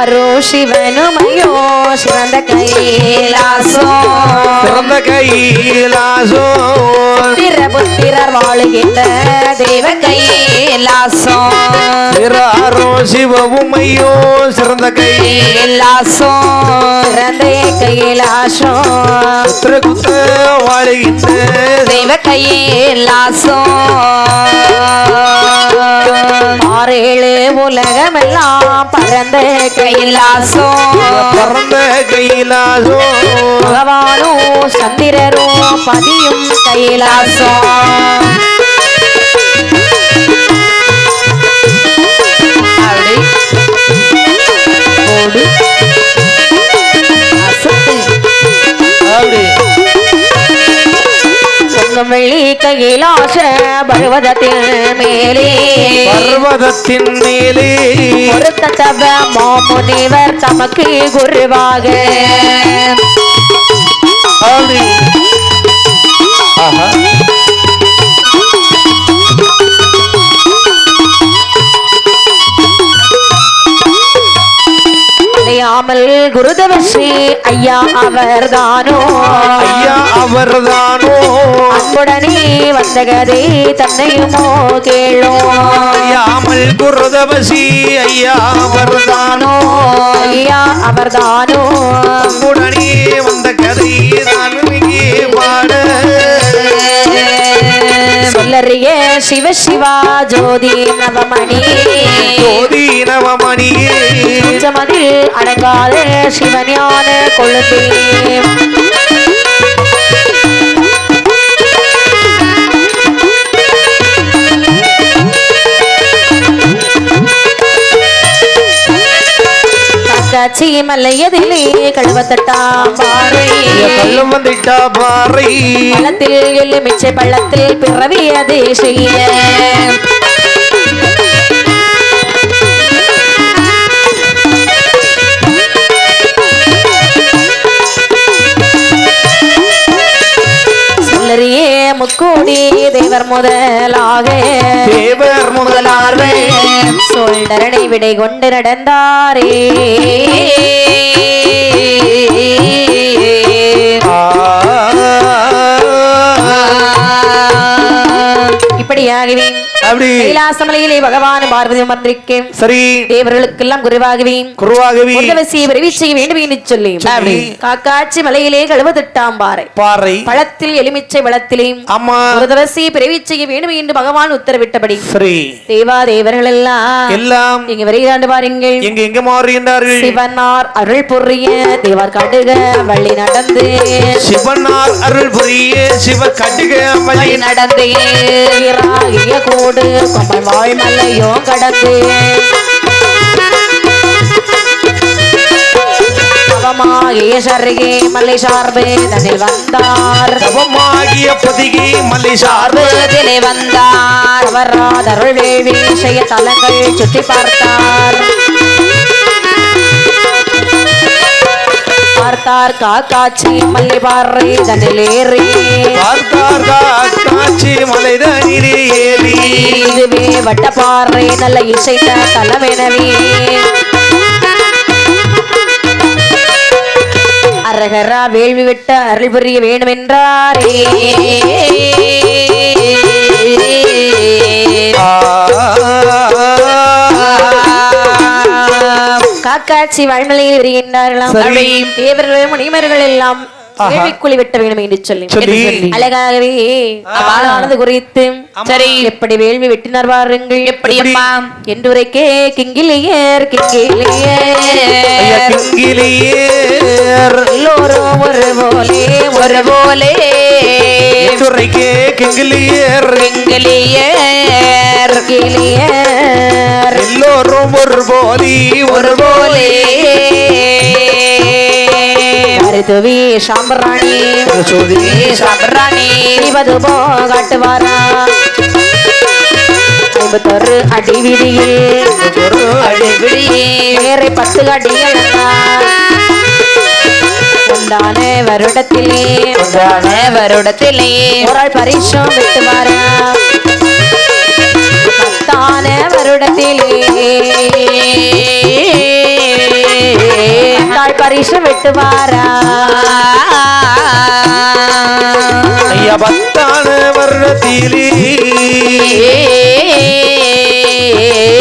யாரோ சிவனுமையோ சிறந்த கைலாசோ. பிறந்த கைலாசோ. திரபுத்திரர் வாழுகின்ற தெய்வ கைலாசோ. சிறாரோ சிவவுமையோ சிறந்த கைலாசோ. சிறந்த கைலாசோ. குத்திர குத்த வாழுகின்ற தெய்வ கைலாசோ. பரந்த கைலாசோ பிறந்த கைலாசோ பகவானோ சந்திரரோ பதியும் கைலாசோ அப்படி. போடு. வெள்ளி கைலாச பருவதத்தின் மேலே. பர்வதத்தின் மேலே. பொருத்த தவ மாமுனிவர் தமக்கு குருவாக. அப்படி ஆஹா அடையாமல் குருதவஸ்ரீ ஐயா அவர்தானோ? ஐயா அவர்தானோ? அன்புடனே வந்த கதை தன்னையுமோ கேளோ? ஐயாமல் குருதவசி ஐயா அவர்தானோ? ஐயா அவர்தானோ? உடனே வந்த கதை இங்கே பாட சொல்லறிய சிவ சிவா ஜோதி நவமணி. ஜோதி நவமணியே பஞ்சமதில் அடங்காத சிவஞான கொழுந்தே காட்சி மல்லையதிலே கழுவத்தட்டாம். கல்லும் வந்துட்டா பாறை. பள்ளத்தில் எலுமிச்சை பள்ளத்தில் செய்ய சொல்லறியே முக்கோடி தேவர் முதலாக. தேவர் முதலார்வே. சொல்டரனை விடை கொண்டு நடந்தாரே. ಶರಣಾಗಿರಿ அப்படி. கைலாசமலையிலே பகவான் பார்வதி மந்திரிக்கு சரி. தேவர்களுக்கெல்லாம் குருவாகவே குருவாகவி உதவசியை விரைவி செய்ய வேண்டும் என்று சொல்லி. காக்காட்சி மலையிலே கழுவதிட்டாம் பாறை. பாறை. பழத்தில் எலுமிச்சை பழத்திலே அம்மா ஒரு தவசி பிறவி செய்ய வேண்டும் என்று பகவான் உத்தரவிட்டபடி. சரி. தேவா தேவர்கள் எல்லாம் எல்லாம் இங்க வருகிறாண்டு பாருங்கள். எங்க எங்க மாறுகின்றார்கள்? சிவனார் அருள் புரிய தேவார் கடுக வள்ளி நடந்து. சிவனார் அருள் புரிய சிவ கட்டுக வழி வழி நடந்து. வீராகிய கூடு கொம்பன் வாழ்மல்லையோ கடந்து. அவமாகிய சருகே மல்லை சார்பு தனில் வந்தார். தவமாகிய பொதிகை மலை சார்பு. சார்பதிலே வந்தார். அவராதருள் வேள்வி செய்ய தலங்கள் சுற்றி பார்த்தார். பார்த்தார் காக்காட்சி மல்லி பாறை தனிலேறி பார்த்தார் காட்சி மலைதனிலே ஏறி. இதுவே வட்டப்பாறை நல்ல இசைத்த தலமெனவே. அரகரா வேள்வி விட்ட அருள் புரிய வேண்டுமென்றாரே. காக்காட்சி வாழ்மலையில் வருகின்றார்களாம். சரி. அப்படி தேவர்கள் முனிமர்கள் எல்லாம் ஆஹா. வேள்விக்குழி வெட்ட வேண்டும் என்று சொல்லி. அழகாகவே குறித்து சரி. எப்படி வேள்வி வெட்டினார் வாருங்கள் எப்படி அம்மா? கிங்கிலியர் ஐயா கிங்கிலியர் கிங்கிலியேர். எல்லோரும் ஒரு போலே ஒரு போலே துறைக்கே கிங்கிலியேர். கிங்கிலியர் கிளியர் எல்லோரும் ஒரு போலி ஒரு போலி. மருதுவி சாம்பிராணி சோதி சாம்பிராணி. இவது போ காட்டுவாரா ஐம்பத்தொரு அடி விதியில் ஒரு அடி வேற பத்து அடி உண்டான வருடத்திலே உண்டான வருடத்திலே. ஒரு ஆள் விட்டு வாரா. பத்தான வருடத்திலே. பரிசு வெட்டுவாரா ஐயா பத்தான வருடத்திலே.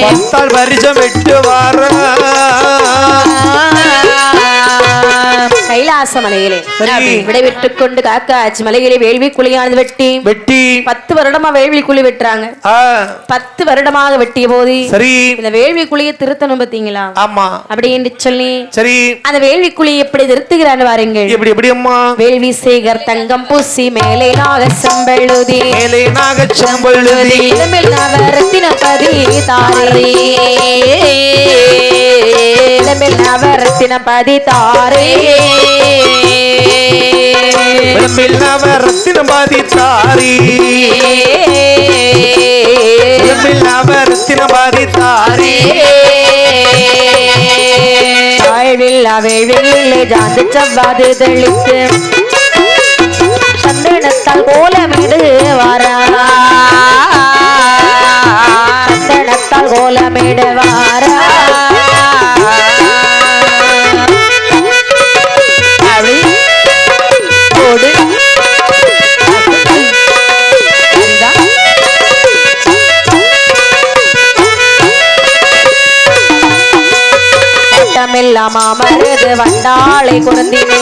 பத்தால் பரிசம் எட்டு வார. கைலாச மலையிலே. விடைபெற்றுக் கொண்டு காக்காச்சி மலையிலே வேள்வி குழியானது வெட்டி வெட்டி. பத்து வருடமா வேள்வி குழி வெட்டுறாங்க. பத்து வருடமாக வெட்டிய போது சரி. இந்த வேள்வி குழியை திருத்தணும் பாத்தீங்களா ஆமா. அப்படி என்று சொல்லி சரி. அந்த வேள்வி குழியை எப்படி திருத்துகிறான்னு வாருங்கள் எப்படி எப்படி அம்மா? வேள்வி சேகர் தங்கம் பூசி மேலே நாக செம்பழுதி மேலே நாகச் செம்பழுதி இளமில் நவரத்தினபதி தாரே நவரத்தினபதி தாரே ரத்தினம் பாதித்தாரி விளம்பில் ரத்தினம் பாதித்தாரி வாழ்வில் அவேழ்விலே ஜாந்து செவ்வாது தெளித்து சந்தனத்தால் கோலமிடு வாரா வட்டமில்லாம் அமருது வண்டாளை குருந்தினே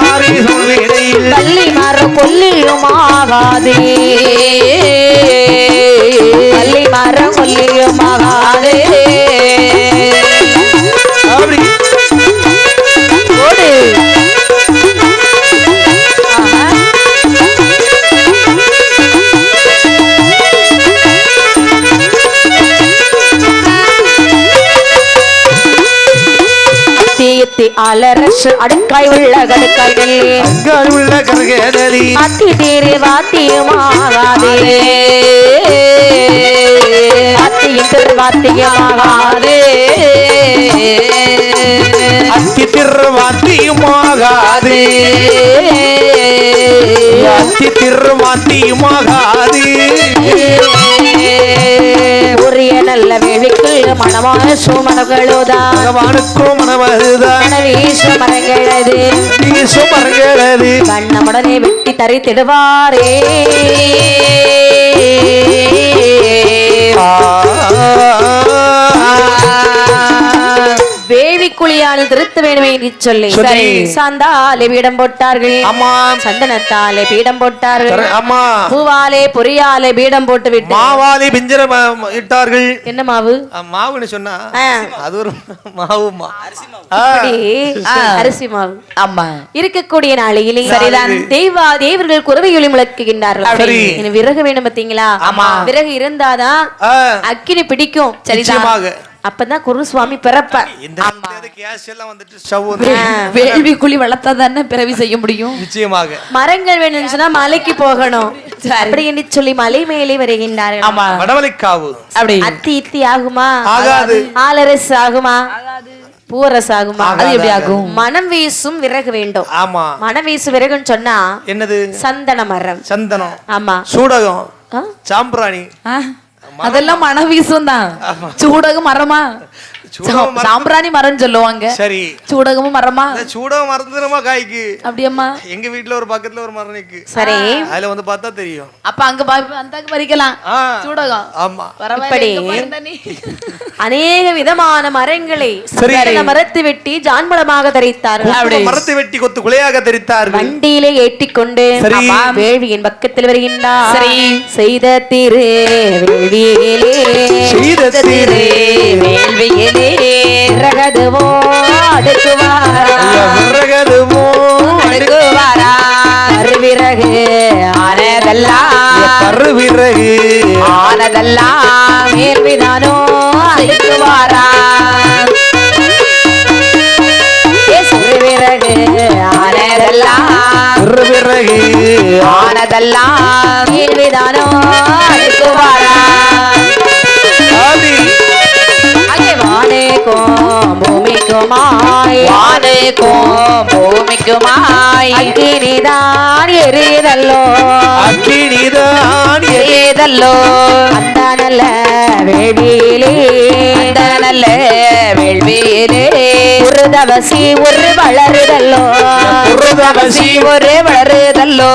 ஆரி சொல்விடையில் கள்ளி மரம் தீயத்தி அலரசு அடுக்காய் உள்ள கடுக்காய். நெல்லி அங்கால் உள்ள கரகேதலி அத்தி தீரு வாத்தியமாகாதே அத்தியும் திருவாத்தியமாகாதே அத்தி திருவாத்தியுமாகாது அத்தி திருவாத்தியுமாகாது உரிய மனமான சோமனங்களுதா பகவானுக்கும் மனமதுதான் கண்ணமுடனே வெட்டி தரித்திடுவாரே. குழியால் திருத்த வேண்டுமே என்று சொல்லி சொல்லி. சந்தாலே பீடம் போட்டார்கள். ஆமா சந்தனத்தாலே பீடம் போட்டார்கள். ஆமா பூவாலே பொரியாலே பீடம் போட்டு விட்டு மாவாலி பிஞ்சர இட்டார்கள். என்ன மாவு? மாவுன்னு சொன்னா. அது ஒரு மாவுமா அப்படி, அரிசி மாவு. ஆமா இருக்கக்கூடிய நாளையிலே சரிதான். தெய்வா தேவர்கள் குறவையொலி முழக்குகின்றார்கள். சரி. விறகு வேணும் பாத்தீங்களா ஆமா. விறகு இருந்தாதான் அக்கினி பிடிக்கும். நிச்சயமாக. அப்பதான் குருசுவாமி பிறப்ப. இந்த நேரத்துல கேஸ் எல்லாம் வந்துட்டு ஸ்டவ் வந்து வேள்வி குழி வளர்த்தா தானே பிறவி செய்ய முடியும்? நிச்சயமாக. மரங்கள் வேணும்னு சொன்னா மலைக்கு போகணும். அப்படி என்று சொல்லி மலை மேலே வருகின்றார்கள். ஆமா. வடவலைக்காவு அப்படி. அத்தி இத்தி ஆகுமா? ஆகாது. ஆலரசு ஆகுமா? பூரசு ஆகுமா? அது எப்படி ஆகும்? மனம் வீசும் விறகு வேண்டும். ஆமா. மனம் வீசும் விறகுன்னு சொன்னா என்னது? சந்தன மரம். சந்தனம். ஆமா. சூடகம்? சாம்பிராணி. ஆ, அதெல்லாம் மன வீசும் தான் சூடகம் மரமா. சாம்பிராணி மரம் சொல்லுவாங்க. சரி. சூடகமும் மரமா? சூடகம் மறந்துடுமா காய்க்கு? அப்படியம்மா. எங்க வீட்டுல ஒரு பக்கத்துல ஒரு மரம் நிக்கு சரி. அதுல வந்து பார்த்தா தெரியும். அப்ப அங்க பா- அந்த அங்க பறிக்கலாம். சூடகம். ஆமா. இப்படி. அநேக விதமான மரங்களை மரத்து வெட்டி ஜான்படமாக தரித்தார்கள். குங்கும மரத்தை வெட்டி கொத்து குலையாக தெரித்தார்கள். வண்டியிலே ஏற்றிக்கொண்டு சரி. ஆமா, வேள்வியின் பக்கத்தில் வருகின்றார். சரி. செய்த திரு வேள்வியிலே. செய்த திரு வேள்வியிலே. ரகதுவோ அடுக்குவார்? விறகதுமோ அடுக்குவாரா? கருவிறகு ஆனதெல்லாம் ஆனதெல்லாம் மேல்விதானோ அடுக்குவாரா சிறுவிறகு ஆனதெல்லாம் ஆனதெல்லாம் மேல்விதானோ வானுக்கும் பூமிக்குமாய். அக்கினிதான் எரியதல்லோ அக்கினிதான் எரி- ஏதல்லோ அந்த நல்ல வேள்வியிலே. அந்த நல்ல வேள்வியிலே. ஒரு புருதவசி ஒரு வளருதல்லோ. புருதவசி ஒரு வளருதல்லோ.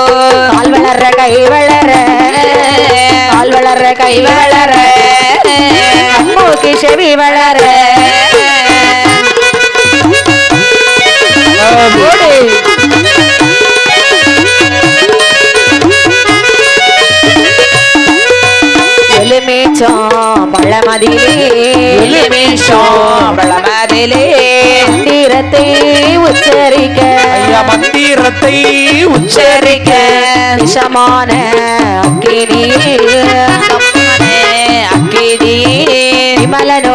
கால் வளர கை வளர கால் வளர கை வளர மூக்கு செவி வளர எலுமிச்சம் பழமதிலே எலுமிச்சம் பழமதிலே தீரத்தை உச்சரிக்க மந்திரத்தை உச்சரிக்க. விஷமான அக்கினி அக்கினி. விமலனோட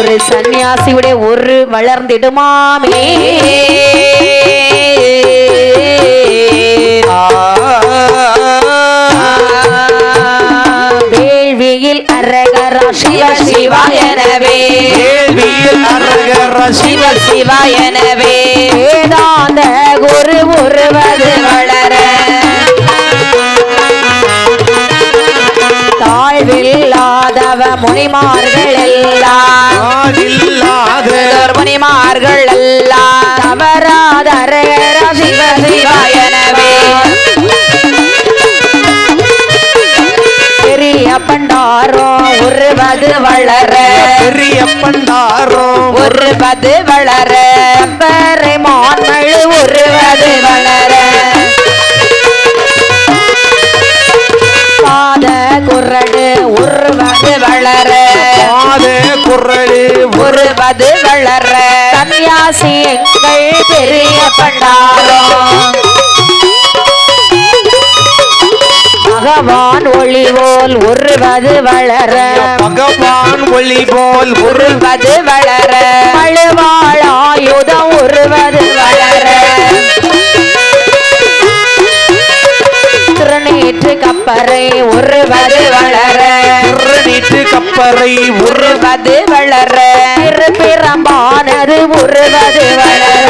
ஒரு சன்னியாசியுடைய ஒரு வளர்ந்திடுமாமே. வேள்வியில் அரகரா சிவ சிவா எனவே கேள்வியில் அரகர சிவ சிவ எனவே வேதாந்த குரு ஒருவது வளர. தாழ்வில்லாதவ முனிமார்கள் எல்லாம் தவறாத அரகர சிவ சிவா எனவே பெரிய பண்டாரம் ஒருவது வளர. பெரிய பண்டாரம் ஒருவது வளர. பறை மான்மழு ஒருவது வளர. பாத குரடு ஒருவது வளர. பாத குரலு ஒருவது வளர. சன்னியாசி எங்கள் பெரிய பண்டாரம். பகவான் ஒளிவோல் ஒருவது வளர. பகவான் ஒளி போல் ஒரு ஒருவது வளர. மழுவாளாயுதம் ஒருவது வளர திருநீற்று கப்பரை ஒருவது வளர. நீட்டு கப்பறை ஒரு ஒருவது வளர திருப்பிரம்பானது ஒருவது வளர.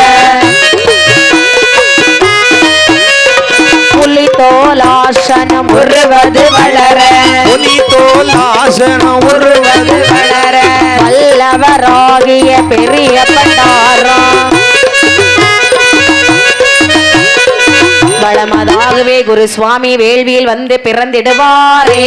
புலி தோலாசனம் ஒருவது வளர. ஒலி தோல் ஆசனம் ஒருவது வளர. வல்லவராகிய பெரிய குரு சுவாமி வேள்வியில் வந்து பிறந்திடுவாரே.